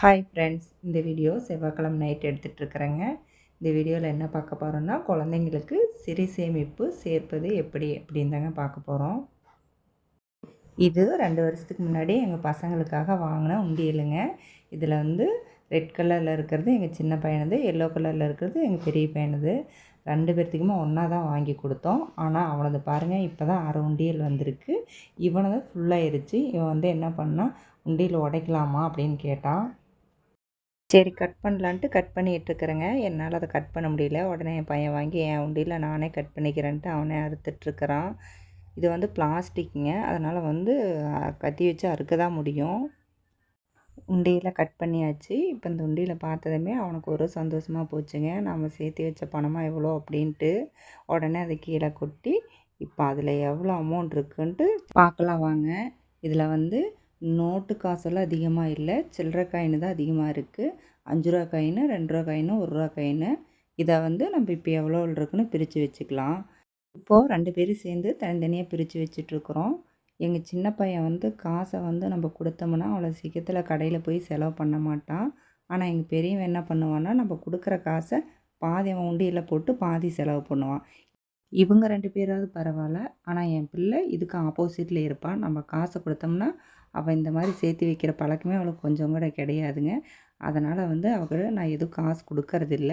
Hi friends இந்த video செவ்வாய்க்கிழமை night எடுத்துகிட்ருக்குறேங்க இந்த வீடியோவில் என்ன பார்க்க போகிறோன்னா குழந்தைங்களுக்கு சிறு சேமிப்பு சேர்ப்பது எப்படி அப்படின்னு தாங்க பார்க்க போகிறோம் இது ரெண்டு வருஷத்துக்கு முன்னாடி எங்கள் பசங்களுக்காக வாங்கின உண்டியலுங்க. இதில் வந்து ரெட் கலரில் இருக்கிறது எங்கள் சின்ன பையனது எல்லோ கலரில் இருக்கிறது எங்கள் பெரிய பையனது. ரெண்டு பேர்த்துக்குமே ஒன்றா தான் வாங்கி கொடுத்தோம். ஆனால் அவனது பாருங்கள் இப்போ தான் அரை உண்டியல் வந்திருக்கு. இவனது ஃபுல்லாகிருச்சு இவன் வந்து என்ன பண்ணால் உண்டியல் உடைக்கலாமா அப்படின்னு கேட்டான். சரி கட் பண்ணலான்ட்டு கட் பண்ணிகிட்ருக்குறேங்க என்னால் அதை கட் பண்ண முடியல. உடனே என் பையன் வாங்கி என் உண்டியில் நானே கட் பண்ணிக்கிறேன்ட்டு அவனே அறுத்துட்ருக்குறான் இது வந்து பிளாஸ்டிக்குங்க. அதனால் வந்து கத்தி வச்சு அறுக்க தான் முடியும். உண்டியில் கட் பண்ணியாச்சு. இப்போ இந்த உண்டியில் பார்த்ததுமே அவனுக்கு ஒரு சந்தோஷமாக போச்சுங்க. நம்ம சேர்த்து வச்ச பணமாக எவ்வளோ அப்படின்ட்டு. உடனே அதை கீழே கொட்டி இப்போ அதில் எவ்வளோ அமௌண்ட் இருக்குன்ட்டு பார்க்கலாம் வாங்க. இதில் வந்து நோட்டு காசெல்லாம் அதிகமாக இல்லை. சில்லற காயின் தான் அதிகமாக இருக்குது அஞ்சு ரூபா காயின் ரெண்டு ரூபா காயின் ஒரு ரூபா காயின் இதை வந்து நம்ம இப்போ எவ்வளோ இருக்குன்னு பிரித்து வச்சுக்கலாம். இப்போது ரெண்டு பேரும் சேர்ந்து தனித்தனியாக பிரித்து வச்சிட்ருக்குறோம் எங்கள் சின்ன பையன் வந்து காசை வந்து நம்ம கொடுத்தோம்னா அவ்வளோ சீக்கிரத்தில் கடையில் போய் செலவு பண்ண மாட்டான். ஆனால் எங்கள் பெரியவன் என்ன பண்ணுவான்னா நம்ம கொடுக்குற காசை பாதி அவன் உண்டியில் போட்டு பாதி செலவு பண்ணுவான். இவங்க ரெண்டு பேராவது பரவாயில்ல. ஆனால் என் பிள்ளை இதுக்கு ஆப்போசிட்டில் இருப்பான் நம்ம காசை கொடுத்தோம்னா அவள் இந்த மாதிரி சேர்த்து வைக்கிற பழக்கமே அவளுக்கு கொஞ்சம் கூட கிடையாதுங்க. அதனால் வந்து அவள் நான் எதுவும் காசு கொடுக்கறதில்ல.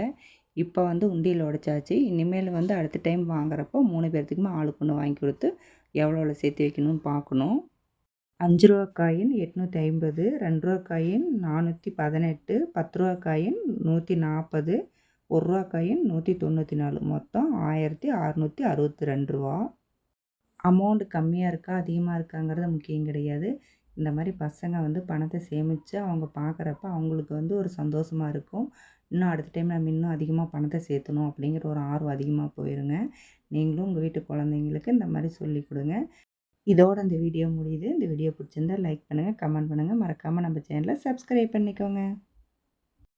இப்போ வந்து உண்டியில் உடைச்சாச்சு. இனிமேல் வந்து அடுத்த டைம் வாங்குறப்போ மூணு பேர்த்துக்குமே ஆளுக்கு ஒன்று வாங்கி கொடுத்து எவ்வளோ சேர்த்து வைக்கணும்னு பார்க்கணும். அஞ்சு ரூபா காயின் எட்நூற்றி ஐம்பது ரெண்டு ரூபா காயின் நானூற்றி பதினெட்டு பத்து ரூபா காயின் நூற்றி நாற்பது ஒரு ரூபா காயின் நூற்றி தொண்ணூற்றி நாலு மொத்தம் ஆயிரத்தி அறநூற்றி அறுபத்தி ரெண்டு ரூபா அமௌண்ட்டு கம்மியாக இருக்கா அதிகமாக இருக்காங்கிறது முக்கியம் கிடையாது. இந்த மாதிரி பசங்க வந்து பணத்தை சேமித்து அவங்க பார்க்குறப்ப அவங்களுக்கு வந்து ஒரு சந்தோஷமாக இருக்கும். இன்னும் அடுத்த டைம் நம்ம இன்னும் அதிகமாக பணத்தை சேர்த்தணும் அப்படிங்கிற ஒரு ஆர்வம் அதிகமாக போயிருங்க. நீங்களும் உங்கள் வீட்டு குழந்தைங்களுக்கு இந்த மாதிரி சொல்லி கொடுங்க. இதோட இந்த வீடியோ முடியுது. இந்த வீடியோ பிடிச்சிருந்தா லைக் பண்ணுங்கள் கமெண்ட் பண்ணுங்கள் மறக்காமல் நம்ம சேனலை சப்ஸ்கிரைப் பண்ணிக்கோங்க.